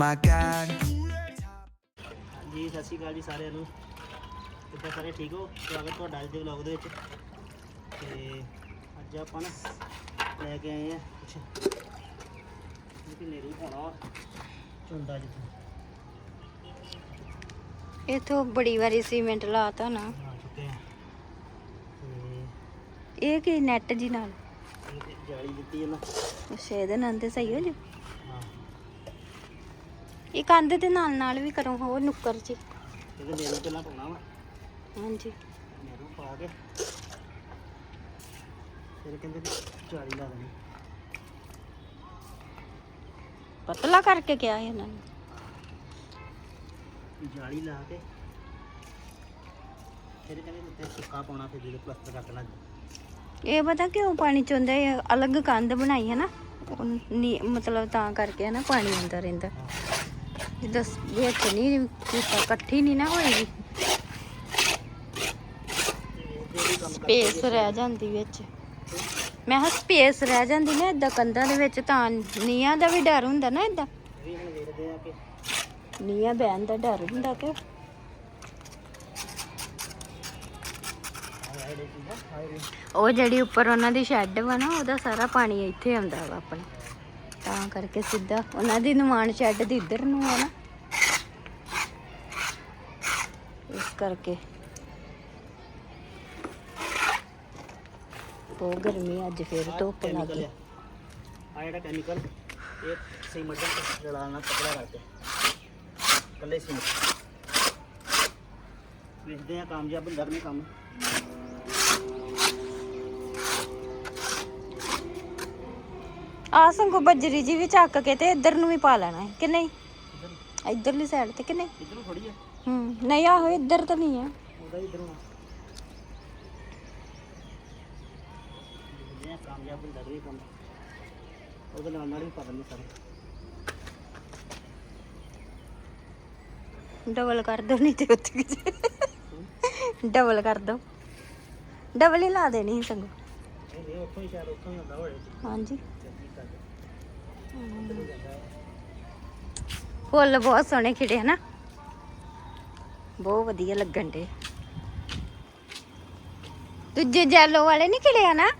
my God. ਜੀ ਸਤਿ ਸ਼੍ਰੀ ਅਕਾਲ ਜੀ ਸਾਰਿਆਂ ਨੂੰ। ਕਿੱਦਾਂ ਸਾਰੇ ਠੀਕ ਹੋ? ਸਵਾਗਤ ਤੁਹਾਡਾ ਅੱਜ ਦੇ ਵਲੌਗ ਦੇ ਵਿੱਚ। ਤੇ ਅੱਜ ਆਪਾਂ ਨਾ ਲੈ ਕੇ ਆਏ ਆ ਕੁਛ ਕਿ ਨੇਰੀ ਪਾਉਣਾ ਚੁੰਦਾ ਜਿੱਥੇ। ਇਥੋਂ ਬੜੀ ਵਾਰੀ ਸੀਮੈਂਟ ਲਾਤਾ ਨਾ। ਆ ਚੁੱਕੇ ਆ। ਤੇ ਇਹ ਕੀ ਨੈਟ ਜੀ ਨਾਲ? ਇਹ ਤੇ ਜਾਲੀ ਦਿੱਤੀ ਹੈ ਨਾ। ਅੱਛਾ ਇਹਦੇ ਨਾਲ ਤੇ ਸਹੀ ਹੋ ਜੂ ਇਹ ਕੰਧ ਦੇ ਨਾਲ ਨਾਲ ਵੀ ਕਰੋ ਹੋਰ ਨੁੱਕਰ ਜੀ। ਇਹਦੇ ਨੇਰੂ ਪਹਿਲਾਂ ਪਾਉਣਾ ਵਾ। ਹਾਂਜੀ। ਨੇਰੂ ਪਾ ਕੇ। ਫਿਰ ਕਹਿੰਦੇ ਵੀ ਜਾਲੀ ਲਾ ਦੇਣੀ। ਪਤਲਾ ਕਰਕੇ ਕਿਹਾ ਇਹਨਾਂ ਨੇ। ਜਾਲੀ ਲਾ ਕੇ। ਫਿਰ ਕਹਿੰਦੇ ਉੱਤੇ ਸੁੱਕਾ ਪਾਉਣਾ ਫਿਰ ਜਦੋਂ ਪਲਸਤਰ ਕਰ ਦੇਣਾ ਇਹ ਪਤਾ ਕਿਉਂ ਪਾਣੀ ਚੁੰਦਾ ਇਹ ਅਲੱਗ ਕੰਧ ਬਣਾਈ ਹੈ ਨਾ। ਉਹ ਨੀ- ਮਤਲਬ ਤਾਂ ਕਰਕੇ ਹੈ ਨਾ ਪਾਣੀ ਅੰਦਰ ਰਹਿੰਦਾ। ਸ- ਵਿੱਚ ਨਹੀਂ ਇਕੱਠੀ ਨਹੀਂ ਨਾ ਹੋਏਗੀ। ਸਪੇਸ ਰਹਿ ਜਾਂਦੀ ਵਿੱਚ। ਮੈਂ ਕਿਹਾ ਸਪੇਸ ਰਹਿ ਜਾਂਦੀ ਨਾ ਇਦਾਂ ਕੰਧਾਂ ਦੇ ਵਿੱਚ ਤਾਂ ਨੀਆਂ ਦਾ ਵੀ ਡਰ ਹੁੰਦਾ ਨਾ ਇਦਾਂ ਨੀਆਂ ਬਹਿਣ ਦਾ ਡਰ ਹੁੰਦਾ ਕਿ ਉਹ ਜਿਹੜੀ ਉੱਪਰ ਉਹਨਾਂ ਦੀ ਸ਼ੈੱਡ ਵਾ ਨਾ ਉਹਦਾ ਸਾਰਾ ਪਾਣੀ ਇੱਥੇ ਆਉਂਦਾ ਵਾ ਆਪਣੇ। ਤਾਂ ਕਰਕੇ ਸਿੱਧਾ ਉਹਨਾਂ ਦੀ ਨਿਮਾਣ ਸ਼ੈੱਡ ਦੀ ਇੱਧਰ ਨੂੰ ਆ ਨਾ। ਇਸ ਕਰਕੇ ਬਹੁਤ ਗਰਮੀ ਅੱਜ ਫੇਰ ਧੁੱਪ ਲੱਗ ਗਈ। ਆ। ਜਿਹੜਾ ਕੈਮੀਕਲ ਇਹ ਸੀਮੈਂਟ ਦਾ ਰਲਾਣਾ ਪਤਲਾ ਕਰਕੇ। ਕੱਲੇ ਸੀਮੈਂਟ ਵੇਖਦੇ ਆ ਕਾਮਯਾਬ ਹੁੰਦਾ ਨਹੀਂ ਕੰਮ। ਆ ਸੰਗੋ ਬੱਜਰੀ ਜੀ ਵੀ ਚੱਕ ਕੇ ਤੇ ਇੱਧਰ ਨੂੰ ਵੀ ਪਾ ਲੈਣਾ ਹੈ ਕਿ ਨਹੀਂ? ਇੱਧਰ ਇੱਧਰਲੀ ਸਾਈਡ ਤੇ ਕਿ ਨਹੀਂ? ਇੱਧਰੋਂ ਥੋੜੀ ਆ ਹੂੰ ਨਹੀਂ ਆਹੋ ਇੱਧਰ ਤਾਂ ਨਹੀਂ ਆ ਉਹਦਾ ਇੱਧਰੋਂ ਆ। ਕਾਮਯਾਬ ਹੁੰਦਾ ਨਹੀਂ ਕੰਮ। ਉਹਦੇ ਨਾਲ ਨਾਲ ਹੀ ਪਾ ਦਿੰਦੇ ਸਾਰੇ। ਡਬਲ ਕਰ ਦੋ ਨਹੀਂ ਤੇ ਉੱਥੇ ਡਬਲ ਕਰ ਦੋ ਡਬਲ ਹੀ ਲਾ ਦੇਣੀ ਸੰਗੋ। ਇਹ ਇਹ ਉੱਥੋਂ ਹੀ ਸ਼ਾਇਦ ਉੱਥੋਂ ਹੀ ਹੁੰਦਾ ਹੋਵੇ ਹਾਂਜੀ। ਫੁੱਲ ਬਹੁਤ ਸੋਹਣੇ ਖਿੜੇ ਹਨਾ ਬਹੁਤ ਵਧੀਆ ਲੱਗਣ ਦੇ ਦੂਜੇ ਜੈਲੋ ਵਾਲੇ ਨਹੀਂ ਖਿੜੇ ਹਨਾ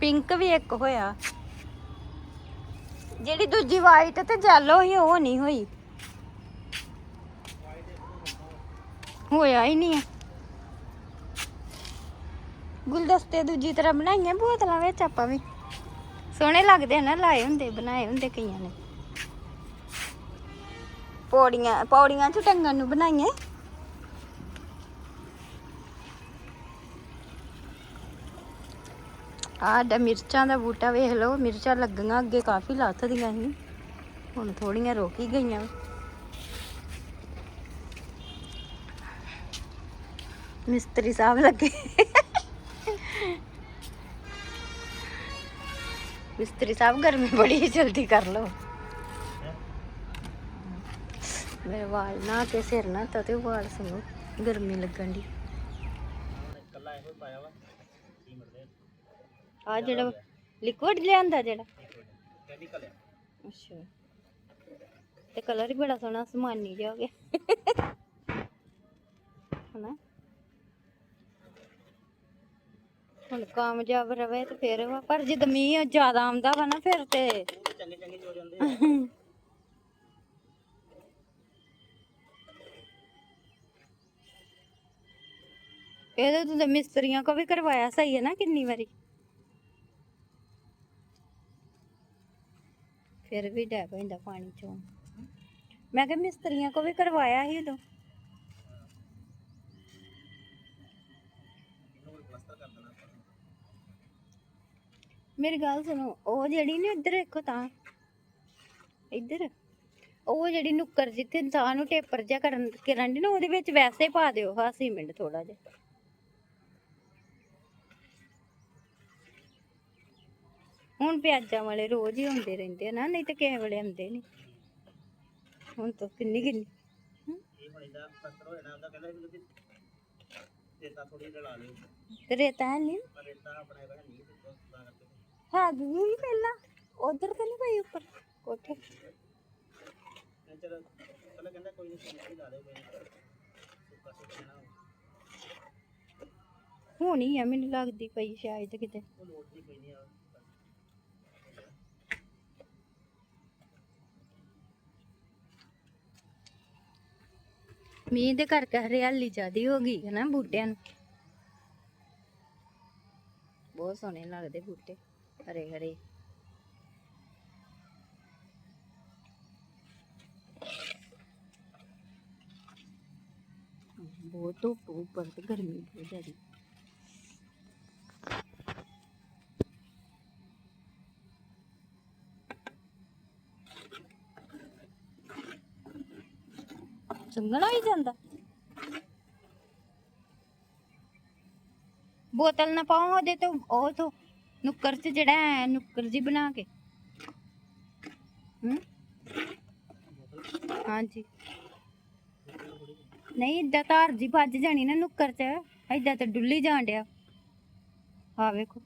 ਪਿੰਕ ਵੀ ਇੱਕ ਹੋਇਆ। ਜਿਹੜੀ ਦੂਜੀ ਵਾਈਟ ਤੇ ਜੈਲੋ ਹੀ ਉਹ ਨਹੀਂ ਹੋਈ। ਹੋਇਆ ਹੀ ਨਹੀਂ ਆ। ਗੁਲਦਸਤੇ ਦੂਜੀ ਤਰ੍ਹਾਂ ਬਣਾਈਆਂ ਬੋਤਲਾਂ ਵਿੱਚ ਆਪਾਂ ਵੀ। ਸੋਹਣੇ ਲੱਗਦੇ ਨਾ, ਲਾਏ ਹੁੰਦੇ, ਬਣਾਏ ਹੁੰਦੇ ਕਈਆਂ ਨੇ। ਪੌੜੀਆਂ ਪੌੜੀਆਂ ਚ ਟੰਗਣ ਨੂੰ ਬਣਾਈਆਂ। ਆਹ ਡ ਮਿਰਚਾਂ ਦਾ ਬੂਟਾ ਵੇਖ ਲਓ, ਮਿਰਚਾਂ ਲੱਗੀਆਂ ਅੱਗੇ ਕਾਫੀ ਲੱਥਦੀਆਂ ਸੀ। ਹੁਣ ਥੋੜੀਆਂ ਰੁਕ ਹੀ ਗਈਆਂ। ਮਿਸਤਰੀ ਸਾਹਿਬ ਲੱਗੇ। ਮਿਸਤਰੀ ਸਾਹਿਬ ਗਰਮੀ ਬੜੀ ਹੈ, ਜਲਦੀ ਕਰ ਲਓ। ਮੇਰੇ ਵਾਲ ਨਾ ਤੇ ਸਿਰ ਨਾ ਤਾਂ ਤੇ ਵਾਲ ਸੁਣੋ ਗਰਮੀ ਲੱਗਣ ਦੀ ਆ ਜਿਹੜਾ ਲਿਕਵਿਡ ਲਿਆਂਦਾ ਜਿਹੜਾ? ਕੈਮੀਕਲ ਅੱਛਾ। ਤੇ ਕਲਰ ਹੀ ਬੜਾ ਸੋਹਣਾ ਸਮਾਨੀ ਜਿਹਾ ਹੋ ਗਿਆ। ਹਨਾ? ਹੁਣ ਕਾਮਯਾਬ ਰਵੇ ਤੇ ਫਿਰ ਵਾ। ਪਰ ਜਦ ਮੀਂਹ ਜ਼ਿਆਦਾ ਆਉਂਦਾ ਵਾ ਨਾ ਫਿਰ ਤੇ। ਚੰਗੇ ਚੰਗੇ ਜੋ ਜਾਂਦੇ ਆ ਇਹਦੇ ਤੋਂ ਤਾਂ ਮਿਸਤਰੀਆਂ ਕੋ ਵੀ ਕਰਵਾਇਆ ਸਹੀ ਹੈ ਨਾ ਕਿੰਨੀ ਵਾਰੀ। ਫਿਰ ਵੀ ਡੈ ਪੈਂਦਾ ਪਾਣੀ ਚੋਂ। ਮੈਂ ਕਿਹਾ ਮਿਸਤਰੀਆਂ ਕੋ ਵੀ ਕਰਵਾਇਆ ਸੀ ਉਦੋਂ। ਮੇਰੀ ਗੱਲ ਸੁਣੋ ਉਹ ਜਿਹੜੀ ਨੇ ਇੱਧਰ ਦੇਖੋ ਤਾਂ ਇੱਧਰ ਉਹ ਜਿਹੜੀ ਨੁੱਕਰ ਜਿੱਥੇ ਤਾਂ ਨੂੰ ਟੇਪਰ ਜਿਹਾ ਕਰਨ ਕਰਨ ਦੀ ਨਾ ਉਹਦੇ ਵਿੱਚ ਵੈਸੇ ਪਾ ਦਿਓ ਹਾਂ ਸੀਮੈਂਟ ਥੋੜਾ ਜਿਹਾ। ਹੁਣ ਪਿਆਜ਼ਾਂ ਵਾਲੇ ਰੋਜ਼ ਹੀ ਆਉਂਦੇ ਰਹਿੰਦੇ ਆ ਨਾ ਨਹੀਂ ਤਾਂ ਕਿਸੇ ਵੇਲੇ ਆਉਂਦੇ ਨਹੀਂ। ਹੁਣ ਤਾਂ ਕਿੰਨੀ ਕਿੰਨੀ। ਰੇਤਾ ਥੋੜੀ ਰਲਾ ਲਿਓ। ਤੇ ਰੇਤਾ ਹੈ ਨਹੀਂ। ਰੇਤਾ ਆਪਣੇ ਕੋਲ ਨਹੀਂ ਹੈਗੀ ਹੀ ਪਹਿਲਾਂ। ਉਧਰ ਤਾਂ ਨਹੀਂ ਪਈ ਉੱਪਰ, ਕੋਠੇ। ਮੈਂ ਚਲੋ ਕਹਿੰਦਾ ਕੋਈ ਨਹੀਂ ਸੀਮੈਂਟ ਲਾ ਦਿਓ ਸੁੱਕਾ ਸੁੱਕਾ ਨਾ ਹੋਣੀ ਆ, ਮੈਨੂੰ ਲੱਗਦੀ ਪਈ ਸ਼ਾਇਦ ਕਿਤੇ। ਉਹ ਲੋੜ ਦੀ ਕੋਈ ਨਹੀਂ ਆ ਮੀਂਹ ਦੇ ਕਰਕੇ ਹਰਿਆਲੀ ਜ਼ਿਆਦੀ ਹੋ ਗਈ ਹੈ ਨਾ ਬੂਟਿਆਂ ਨੂੰ। ਬਹੁਤ ਸੋਹਣੇ ਲੱਗਦੇ ਬੂਟੇ। ਹਰੇ ਹਰੇ। ਬਹੁਤ ਧੁੱਪ ਉੱਪਰ ਤੇ ਗਰਮੀ ਬਹੁਤ ਜ਼ਿਆਦੀ। ਚੰਗਣਾ ਹੀ ਜਾਂਦਾ। ਬੋਤਲ ਨਾ ਪਾਓ ਉਹਦੇ ਤੋਂ, ਉਹ ਤੋਂ। ਨੁੱਕਰ 'ਚ ਜਿਹੜਾ ਹੈ, ਨੁੱਕਰ ਜੀ ਬਣਾ ਕੇ। ਹੂੰ? ਹਾਂਜੀ। ਨਹੀਂ, ਏਦਾਂ ਧਾਰ ਜੀ ਭੱਜ ਜਾਣੀ ਨਾ ਨੁੱਕਰ 'ਚ। ਏਦਾਂ ਤੇ ਡੁੱਲੀ ਜਾਣ ਡਿਆ। ਆ ਵੇਖੋ।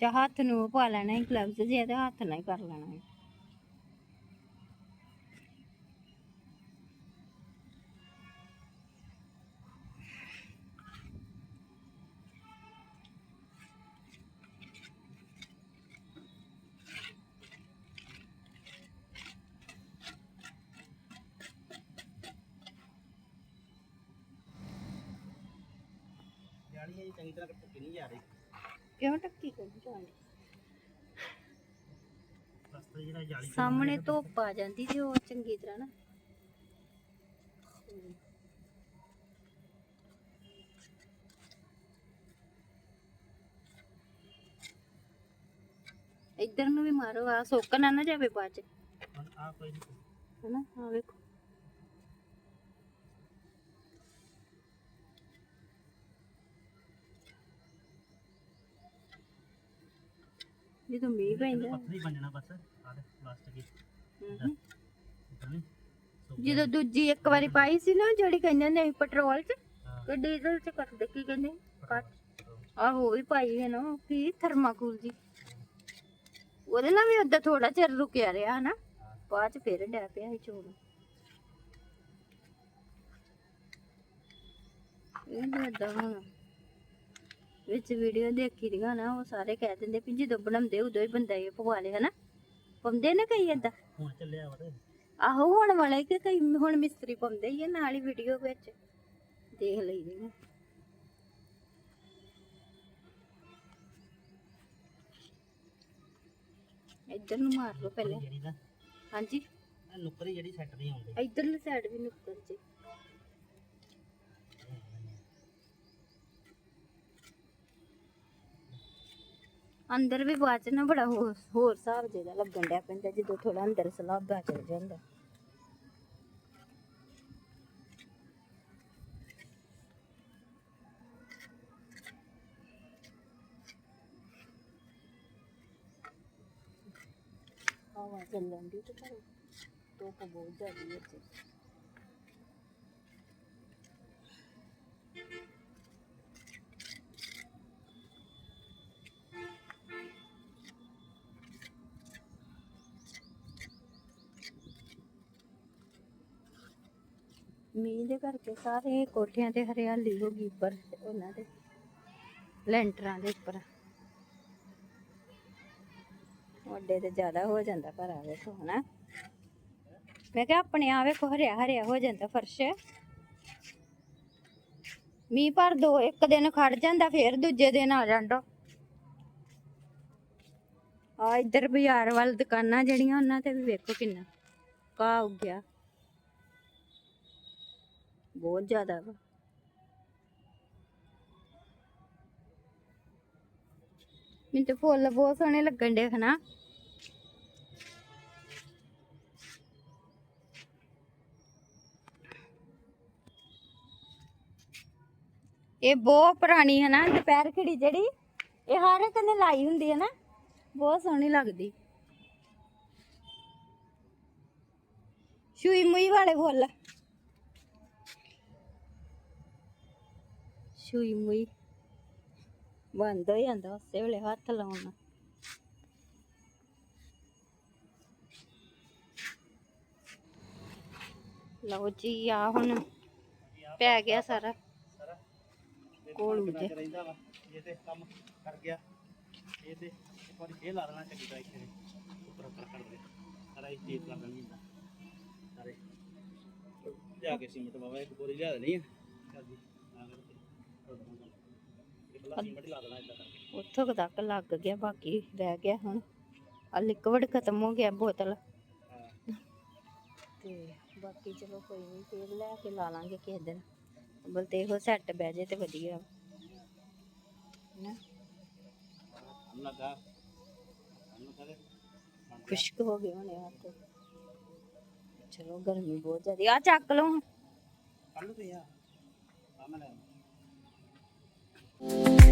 ਜਾਂ ਹੱਥ ਨੂੰ ਪਾ ਲੈਣਾ ਗਲਵਜ਼ ਜੇ ਤੇ ਹੱਥ ਨਾਲ ਹੀ ਕਰ ਲੈਣਾ ਇਹ ਚੰਗੀ ਤਰ੍ਹਾਂ ਟੁੱਟੀ ਨਹੀਂ ਜਾ ਰਹੀ। ਕਿਉਂ ਟੱਕੀ ਕੋਈ ਜਾਂਦੀ ਰਸਤਾ ਜਿਹੜਾ ਜਾਲੀ ਸਾਹਮਣੇ ਧੁੱਪ ਆ ਜਾਂਦੀ ਜੇ ਉਹ ਚੰਗੀ ਤਰ੍ਹਾਂ ਨਾ। ਇੱਧਰ ਨੂੰ ਵੀ ਮਾਰੋ ਆ ਸੁੱਕ ਨਾ ਨਾ ਜਾਵੇ ਬਾਅਦ ਚ। ਆ ਕੋਈ ਨਹੀਂ ਹਨਾ ਆ ਵੇਖੋ। ਜਦੋਂ ਮੀਂਹ ਪੈਂਦਾ। ਪੱਥਰ ਹੀ ਬਸ। ਦੇ ਹਮ। ਜਦੋਂ ਦੂਜੀ ਇੱਕ ਵਾਰੀ ਪਾਈ ਸੀ ਨਾ ਜਿਹੜੀ ਕਹਿੰਦੇ ਨੇ ਪੈਟਰੋਲ ਚ। ਤੇ ਡੀਜ਼ਲ ਚ ਕਰਦੇ ਕੀ ਕਹਿੰਦੇ। ਕੱਟ। ਆਹੋ ਉਹ ਵੀ ਪਾਈ ਹੈ ਨਾ ਉਹ ਕੀ ਥਰਮਾਕੂਲ ਜੀ। ਉਹਦੇ ਨਾਲ ਵੀ ਓਦਾਂ ਥੋੜਾ ਚਿਰ ਰੁਕਿਆ ਰਿਹਾ ਹਨਾ। ਬਾਅਦ ਚ ਫੇਰ ਡੈ ਪਿਆ ਸੀ ਚੋਣ ਇਹ ਤਾਂ ਏਦਾਂ ਹੁਣ। ਵਿੱਚ ਵੀਡੀਓ ਦੇਖੀ ਦੀਆਂ ਨਾ ਉਹ ਸਾਰੇ ਕਹਿ ਦਿੰਦੇ ਵੀ ਜਦੋਂ ਬਣਾਉਂਦੇ ਉਦੋਂ ਹੀ ਬੰਦਾ ਇਹ ਪਵਾ ਲੇ ਹਨਾ? ਪਾਉਂਦੇ ਨੇ ਕਈ ਏਦਾਂ? ਹੁਣ ਚੱਲਿਆ ਵਾ ਤੇ। ਆਹੋ ਹੁਣ ਵਾਲੇ ਕਿ ਕਈ ਹੁਣ ਮਿਸਤਰੀ ਪਾਉਂਦੇ ਹੀ ਆ ਨਾਲ ਹੀ ਵੀਡੀਓ ਵਿੱਚ। ਦੇਖ ਲਈਦੇ ਨੇ ਇੱਧਰ ਨੂੰ ਮਾਰ ਲਓ ਪਹਿਲੇ। ਜਿਹੜੀ ਦਾ ਹਾਂਜੀ? ਇਹ ਨੁੱਕਰ ਹੀ ਜਿਹੜੀ ਸੈੱਟ ਨਹੀਂ ਆਉਂਦੀ। ਇੱਧਰਲੀ ਸਾਈਡ ਵੀ ਨੁੱਕਰ ਜੀ। ਅੰਦਰ ਵੀ ਬਾਅਦ ਚ ਨਾ ਬੜਾ ਹੋਰ ਹੋਰ ਹਿਸਾਬ ਜਿਹਦਾ ਲੱਗਣ ਡਿਆ ਪੈਂਦਾ ਜਦੋਂ ਥੋੜਾ ਅੰਦਰ ਸਲਾਬਾ ਚਲ ਜਾਂਦਾ ਹਵਾ ਚੱਲਣ ਦੀ ਤੇ ਪਰ ਧੁੱਪ ਬਹੁਤ ਜ਼ਿਆਦੀ ਹੈ ਮੀਂਹ ਦੇ ਕਰਕੇ ਸਾਰੇ ਕੋਠਿਆਂ ਤੇ ਹਰਿਆਲੀ ਹੋ ਗਈ ਉੱਪਰ ਉਹਨਾਂ ਦੇ ਲੈਂਟਰਾਂ ਦੇ ਉੱਪਰ। ਵੱਡੇ ਤੇ ਜ਼ਿਆਦਾ ਹੋ ਜਾਂਦਾ ਪਰ ਆ ਵੇਖੋ ਹਨਾ। ਮੈਂ ਕਿਹਾ ਆਪਣੇ ਆ ਵੇਖੋ ਹਰਿਆ ਹਰਿਆ ਹੋ ਜਾਂਦਾ ਫਰਸ਼। ਮੀਂਹ ਪਰ ਦੋ ਇੱਕ ਦਿਨ ਖੜ ਜਾਂਦਾ ਫੇਰ ਦੂਜੇ ਦਿਨ ਆ ਜਾਂਦਾ। ਆ ਇੱਧਰ ਬਾਜ਼ਾਰ ਵੱਲ ਦੁਕਾਨਾਂ ਜਿਹੜੀਆਂ ਉਹਨਾਂ ਤੇ ਵੀ ਵੇਖੋ ਕਿੰਨਾ ਘਾਹ ਉੱਗਿਆ। ਬਹੁਤ ਜ਼ਿਆਦਾ ਵਾ। ਮੈਨੂੰ ਤੇ ਫੁੱਲ ਬਹੁਤ ਸੋਹਣੇ ਲੱਗਣ ਦੇ ਹਨਾ। ਇਹ ਬਹੁਤ ਪੁਰਾਣੀ ਹੈ ਨਾ ਦੁਪਹਿਰ ਖਿੜੀ ਜਿਹੜੀ, ਇਹ ਹਰ ਇੱਕ ਨੇ ਲਾਈ ਹੁੰਦੀ ਹੈ ਨਾ ਬਹੁਤ ਸੋਹਣੀ ਲੱਗਦੀ। ਸੂਈ ਮੁਈ ਵਾਲੇ ਫੁੱਲ। ਸੂਈ ਮੁਈ ਬੰਦ ਹੋ ਜਾਂਦਾ ਉਸੇ ਵੇਲੇ ਹੱਥ ਲਾਉਣਾ ਲਓ ਜੀ, ਆ ਹੁਣ ਪੈ ਗਿਆ ਸਾਰਾ। ਸਾਰਾ ਕੋਲ ਕੋਲ ਜੇ। ਰਹਿੰਦਾ ਵਾ, ਜੇ ਤੇ ਕੰਮ ਕਰ ਗਿਆ, ਇਹ ਤੇ ਇੱਕ ਵਾਰੀ ਫੇਰ ਲਾ ਦੇਣਾ ਚੰਗੀ ਤਰ੍ਹਾਂ ਇੱਥੇ ਉੱਪਰ ਉੱਪਰ ਕਰ ਦੇ ਸਾਰਾ ਇਹ ਚੀਜ਼ ਕਰ ਦੇਣੀ ਹੁੰਦਾ। ਸਾਰੇ। ਲਿਆ ਕੇ ਸੀਮਟ ਬਾਬਾ ਇੱਕ ਬੋਰੀ ਲਿਆ ਦੇਣੀ ਹੈ ਚੱਲ ਜੀ। ਉੱਥੋਂ ਕੁ ਤੱਕ ਲੱਗ ਗਿਆ, ਬਾਕੀ ਰਹਿ ਗਿਆ ਹੁਣ। ਆ ਲਿਕਵਿਡ ਖਤਮ ਹੋ ਗਿਆ ਬੋਤਲ। ਹਾਂ ਤੇ ਬਾਕੀ ਚਲੋ ਕੋਈ ਨਹੀਂ ਫੇਰ ਲੈ ਕੇ ਲਾ ਲਾਂਗੇ ਕਿਸੇ ਦਿਨ। ਬਲ ਤੇ ਇਹੋ ਸੈੱਟ ਬਹਿ ਜੇ ਤੇ ਵਧੀਆ। ਨਾ ਹਮ ਲੱਗਾ ਹਮ ਕਰੇ ਖੁਸ਼ਕ ਹੋ ਗਏ ਹੋਣੇ ਹੱਥ। ਚਲੋ ਗਰਮੀ ਬਹੁਤ ਜ਼ਿਆਦੀ। ਆ ਚੱਕ ਲਓ ਹੁਣ। ਕੱਲ ਨੂੰ ਤੇ ਆ। ਆ ਮੈਂ ਲੈ ਆਵਾਂ।